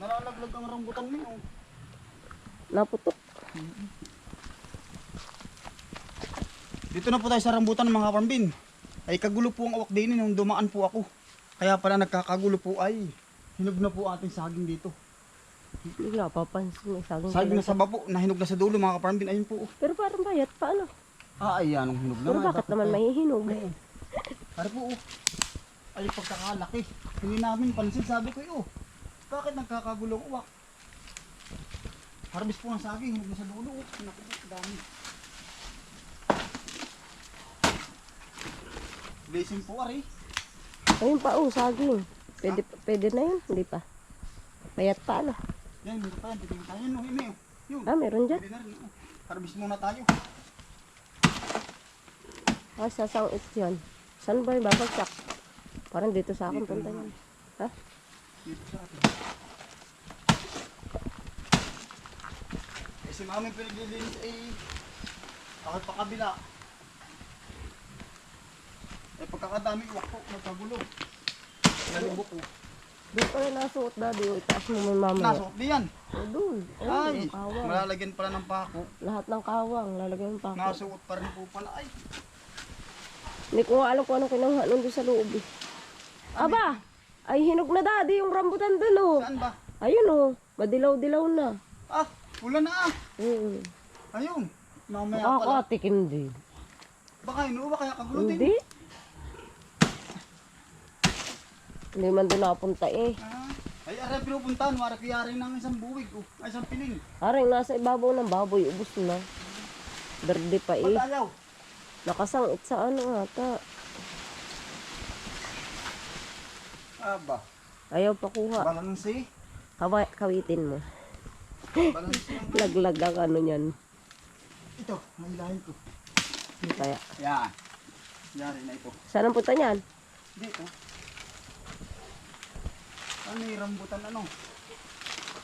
Nalalaglag ang rambutan mo yun. Naputok. Dito na po tayo sa rambutan mga kapambin. Ay kagulo po ang awak din nung dumaan po ako. Kaya pala nagkakagulo po ay hinog na po ating saging dito. Hindi nga, papansin mo. Saging Saging na sa babo, nahinog na sa dulo mga kapambin. Ayun po. Pero parang bayat pa ano. Ah, ay hinog na. Pero nga. bakit naman may hinog? Para po oh. Ay pagkakalaki. Hindi namin pansin. Sabi ko oh. Bakit nagkakagulong uwak? Harvest po ng saging, hinog na sa dulo. Oh. Naku, dami. Blessing po ari. Ayun pa, oh, saging. Pwede, pwede na yun, hindi pa. Bayat pa ano. Yan, hindi pa yan. Titigil tayo. No, Hime, oh. Yun. Ah, meron dyan. Pwede na rin. oh. Harvest muna tayo. Ah, sasangit yan. Saan ba yung babagsak? Parang dito sa akin punta yan. Ha? Dito sa atin. Eh, si mami pinaglilinis ay takot pa kabila. Eh, pagkakadami uwak po, nagkagulo. Nalibo po. Doon pala nasuot daddy. oh, Itaas mo may mamaya. Nasok di yan. Oh, doon. Ay, kawang. malalagyan pala ng pako. Lahat ng kawang. Lalagyan ng pako. Nasuot pa rin po pala. Ay, Hindi ko alam kung anong kinuha nun doon sa loob eh. Aba! Ay, hinog na daddy yung rambutan doon oh. saan ba? Ayun oh. Madilaw-dilaw na. Ah, pula na ah. Hmm. Ayun. Mamaya pala. Nakakatikim din. Baka inuwa kaya kagulo din. Hindi. Hindi man doon nakapunta eh. Ah, ay, aray pinupuntahan. Wara kiyari ng isang buwig. Oh. Ay, isang piling. Aring nasa ibabaw ng baboy, ubos na. Berde pa eh. Ba't ayaw? Nakasangit sa ano ata. Aba. Ayaw pa kuha. Balansi. Kawa, kawitin mo. Balansi. Laglag ang ano niyan. Ito, nahilahin ko. Kaya. Yan. Yari na ito. Saan ang punta niyan? Dito. Ano yung rambutan ano?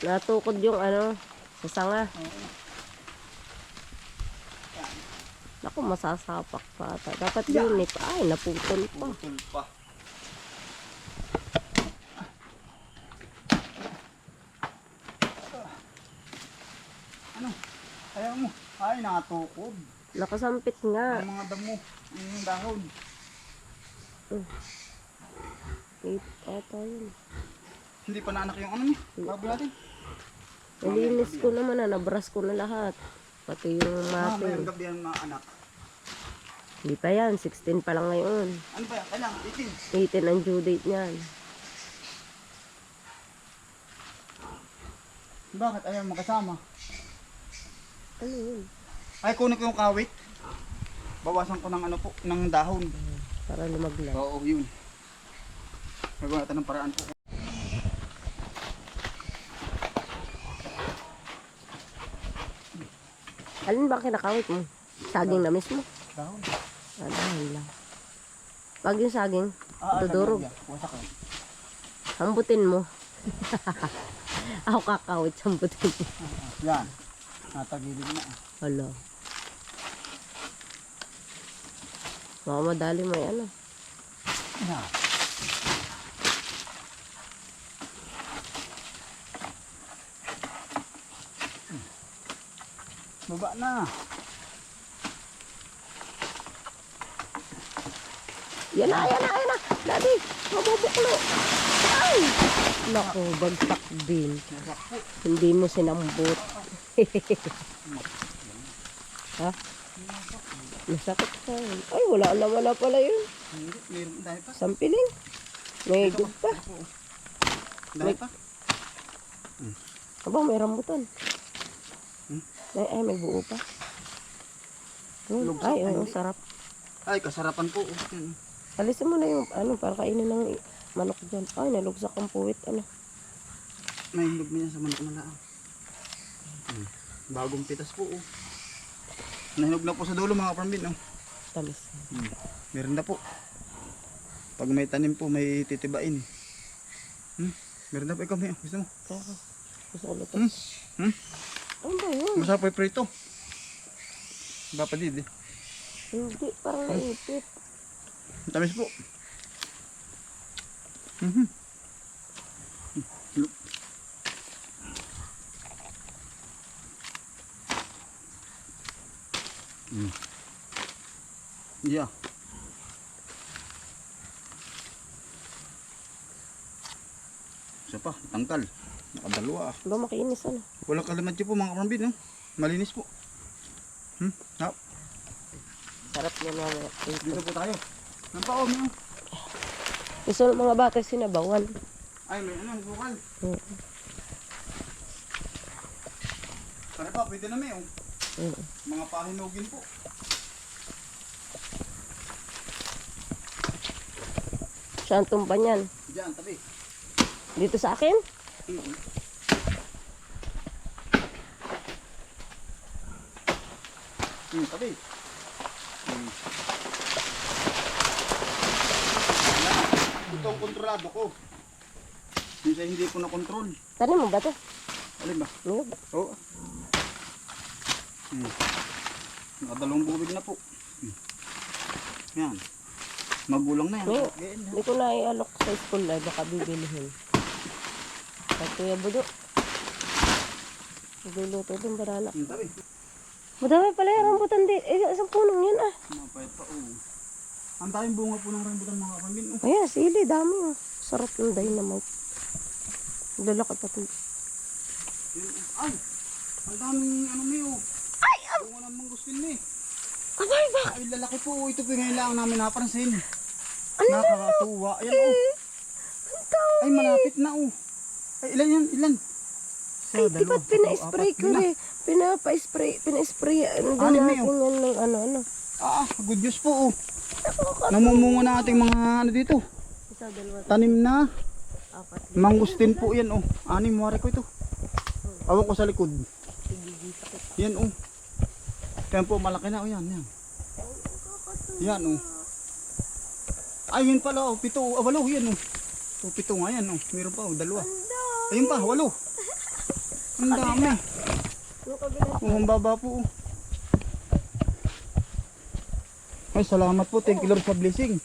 Natukod yung ano, sa sanga. Oo. Yan. Naku, masasapak pa ata. Dapat yun eh. Ay, naputol pa. Putol pa. Ano? Ayaw mo. Ay, natukod. Nakasampit nga. Ang mga damo. Ang dahon. Eight ata yun. Hindi pa naanak yung ano niya. Bago natin. Nalinis ko naman na, nabras ko na lahat. Pati yung Ah, mati. gabi yan mga anak. Hindi pa yan, 16 pa lang ngayon. Ano ba yan? Kailangan, itin. 18 ang due date niyan. Bakit ayaw magkasama? Ano yun? Ay, kunin ko yung kawit. Bawasan ko ng ano po, ng dahon. Para lumaglag. Oo, yun. Gagawa natin ng paraan po. Alin ba kinakawit mo? Saging na mismo? Dahon. Ah, dahil lang. Pag yung saging, Ah. Wasak lang. hambutin mo. Ako kakawit, hambutin mo. Yan. Natagilid na. Hala. Baka madali mo ano. Yan. Baba na. Yan na, yan na, yan na. Daddy, mabubuklo. Ay! Naku, bagsak din. Hindi mo sinambot. ha? Masakit pa yun. Ay, wala naman na pala yun. Sampiling. May gug pa. Dahil pa. Aba, may rambutan. Hmm? Ay, ay, may buo pa. Hmm. Ay, ay, hindi. sarap. Ay, kasarapan po. Yan. Alisin mo na yung, ano, para kainin ng manok dyan. Ay, nalugsak ang puwit, ano. May hinog niya sa manok na laang. Hmm. Bagong pitas po. Oh. Nahinog na po sa dulo mga parmbin. Oh. Tamis. Hmm. Meron na po. Pag may tanim po, may titibain. eh. Hmm? Meron na po ikaw, may gusto mo? Gusto ko luto. Hmm? Hmm? Ano ba yun? Masarap prito. Bapa did eh. Hindi, parang naipit. Tamis po. Mhm. Look. Mm. Yeah. Isa pa, tangkal. Nakadalawa ah. Ba makinis ano? Walang kalamadyo po mga karambin, no? Malinis po. Hmm? Ha? Sarap niya mamaya. Dito po tayo. Nang pa, may, oh. Gusto ng mga bata sinabawan. Ay, may ano, bukal. Mm. Tara pa, pwede na may, oh. Mm. Mga pahinugin po. Saan tumpa niyan? Diyan, tabi. Dito sa akin? Mm. Hmm, tabi. Wala. Ito ang kontrolado ko. Minsan hindi ko na-control. Tanim mo ba to? Alin ba? Ano? Oo. Hmm. Nakadalawang bubig na po. Hmm. Yan. Magulang na yan. Oo. Na. Hindi ko na ialok sa school ay baka bibilihin. Kay Kuya Budo. Nagluluto din tabi. Madami pala yung rambutan din. Eh, isang punong yan ah. Mapayat pa, oo. Ang daming bunga po ng rambutan mga kapambin. Oh. Ayan, sili, dami oh. Sarap ng dynamite. Lalaki pa ito. Yun, oh. Ay! Ang daming ano may oh. Ay! Bunga ng mangustin may. Abay, ba? Ay, lalaki po. oh. Ito po yung ngayon lang namin napansin. Nakakatuwa. Ayan oh. Ay, malapit na oh. Ay, ilan yan? Ilan? Ay, di ba't pina-spray ko rin? Pinapa-spray, pina-spray. Ano din Anim na yan ng ano, ano. Ah, ah, good news po oh. Namumunga na ating mga ano dito. Isa, dalawa, Tanim na. apat. Mangustin po yan oh. Anim wari ko ito. Awak ko sa likod. Yan oh. Yan po malaki na oh yan. Yan. Yan oh. Ay yun pala oh. Pito oh. Ah, walo yan oh. Oh, pito nga yan oh. Meron pa oh. Dalawa. Ayun pa. Walo. Ang dami. Oh, ang baba po oh. Ay salamat po. Thank you Lord sa blessing.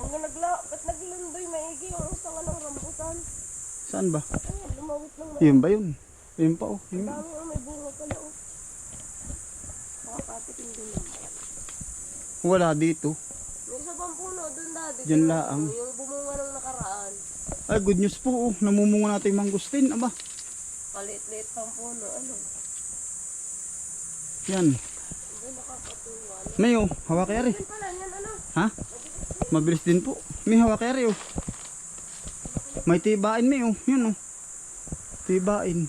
Mga nagla, ba't naglandoy maigi yung isang anong rambutan? Saan ba? Ay, lumawit lang. Yun ba yun? Yun pa oh. Yun. Dami oh, may bunga pala oh. Makakatikin din naman. Wala dito. May isa pang puno doon dati. Diyan laang. Yung. Ay good news po oh. Namumunga natin yung mangustin. Aba. Palit-lit pang puno. Ano? Yan. May oh. Hawak kaya rin. Ano? Ha? Mabilis din po. May hawak kaya rin oh. May tibain may oh. Yun oh. Tibain.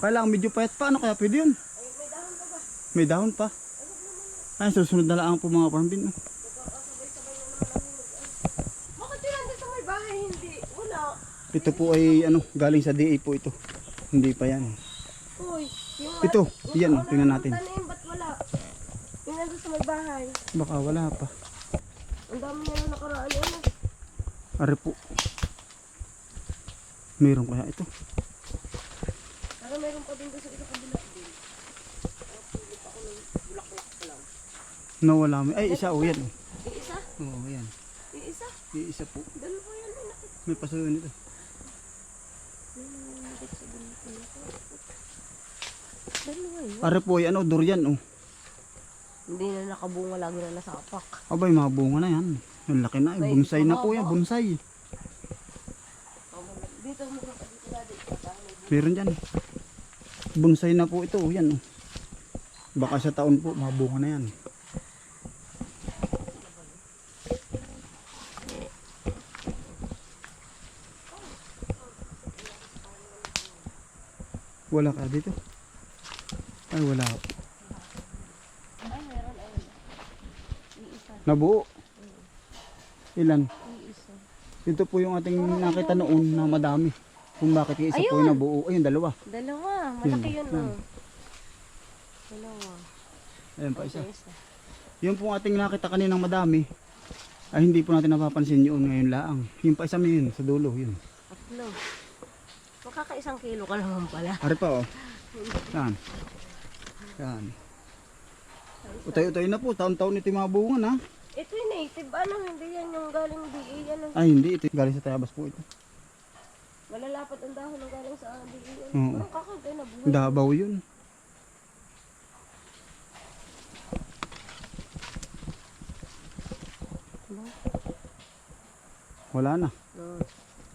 Kailangan medyo payat pa. Ano kaya pwede yun? Ay, may dahon pa ba? May dahon pa. Ay, susunod na lang po mga parambin. Oh. Bakit yun nandun sa may bahay? Hindi. Wala. Ito po ay ano, galing sa DA po ito. Hindi pa yan. Uy. Yung Ito, yung yan, tingnan ng natin. Tanim, ba't wala? Yung nandun sa may bahay. Baka wala pa. Ang dami na nakaraan. Ano? Are po. Meron kaya ito. Pero meron pa din sa isa kabila din. Pa ako ng bulaklak pa lang. Nawala may. Ay, isa oh yan. Yung isa? Oo, yan. Yung isa? Yung isa po. Dalawa yan. May pasuyo nito. Dalawa yun. Are po ay ano, durian oh. Hindi na nakabunga lagi na nasapak. Abay, mga bunga na yan. Ang laki na. eh. Bonsai na po yan. Bonsai. Dito mo dito dati. Meron dyan. Bonsai na po ito. oh, Yan. Oh. Baka sa taon po, mga bunga na yan. Wala ka dito? Ay, wala. Ay, meron ayun. Iisa. Nabuo. Ilan? Ito po yung ating nakita noon na madami. Kung bakit yung isa po yung nabuo. Ayun, dalawa. Dalawa. Malaki Yun, yun. yan. Oh. Dalawa. Ayun pa isa. Isa. Yung po ating nakita kaninang madami, ay hindi po natin napapansin yun ngayon laang. Yung pa isa may yun, sa dulo, yun. Tatlo. Makaka-isang kilo ka naman pala. Ari pa oh. Yan. Yan. Utay-utay na po, taon-taon ito yung mga bunga na. Ito yung native, ano, hindi yan yung galing DA, ano. Ay, hindi. Ito galing sa Tayabas po ito. Malalapat ang dahon ng galing sa DA, ano. Oo. Parang kakagay na buhay. Dabaw yun. Wala na. No.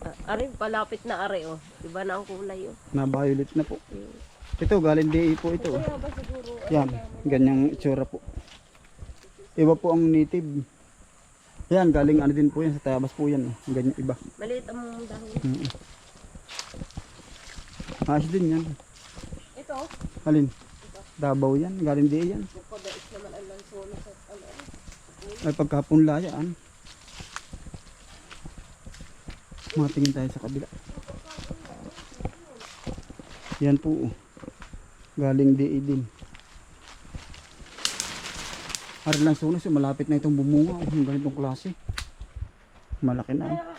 Ah, are, palapit na are, oh. Iba na ang kulay, oh. Na violet na po. Ito, galing DA po ito. Yan, ganyang itsura po. Iba po ang native. Yan, galing ano din po yan, sa Tayabas po yan. Ganyan iba. maliit ang dahon. Mm. Ayos din yan. Ito, Alin? Dabaw yan, galing DA yan. pagkadais naman ang lansono sa, ano. Ay pagkapunla yan. Matingin tayo sa kabila. Yan po. oh. Galing DA din. Ari lang sunas, eh, malapit na itong bumunga. oh, Yung ganitong klase. Malaki na. Doon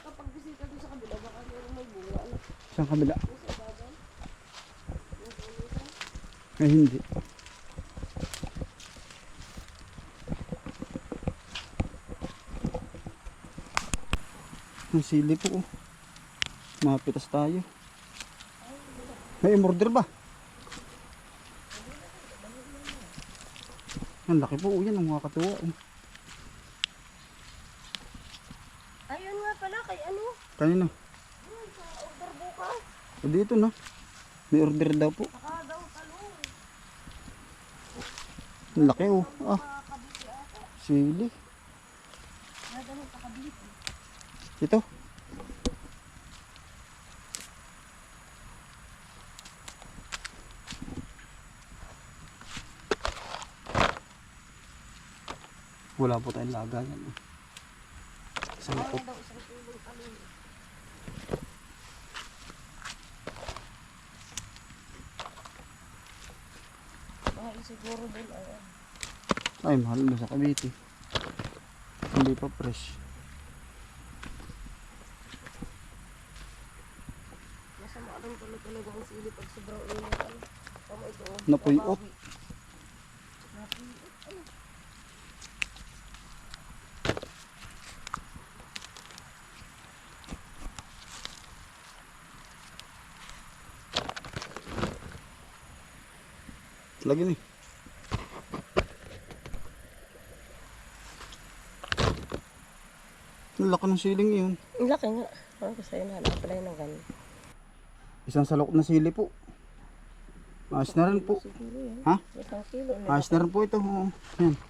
sa kabila, ano. Ay hindi. Ang sili po. oh. Mapitas tayo. May murder ba? Ang laki po. Yan ang mga katuwa. oh. Ayun nga pala, kay ano, Kanina. yun, sa order bukas. O dito na. May order daw po. Saka daw talong. Ang laki oh. Ah. Sili. Ito. Wala po tayong lagayan. isang. Mahal siguro din, ayun. Ay, mahal na sa Cavite. Hindi pa fresh. Masama rin talaga ang sili pag sobrang init. Ano? Tama ito. oh. Napuyot. Napawi. Napuyot. Ano? Lagi ni. Ang laki ng siling yun. Ang laki nga. Parang ko sa'yo na pala ng ganun. Isang salok na sili po. Ayos na rin po. Yan. Ha? Isang kilo. Ayos na rin po ito. Yan.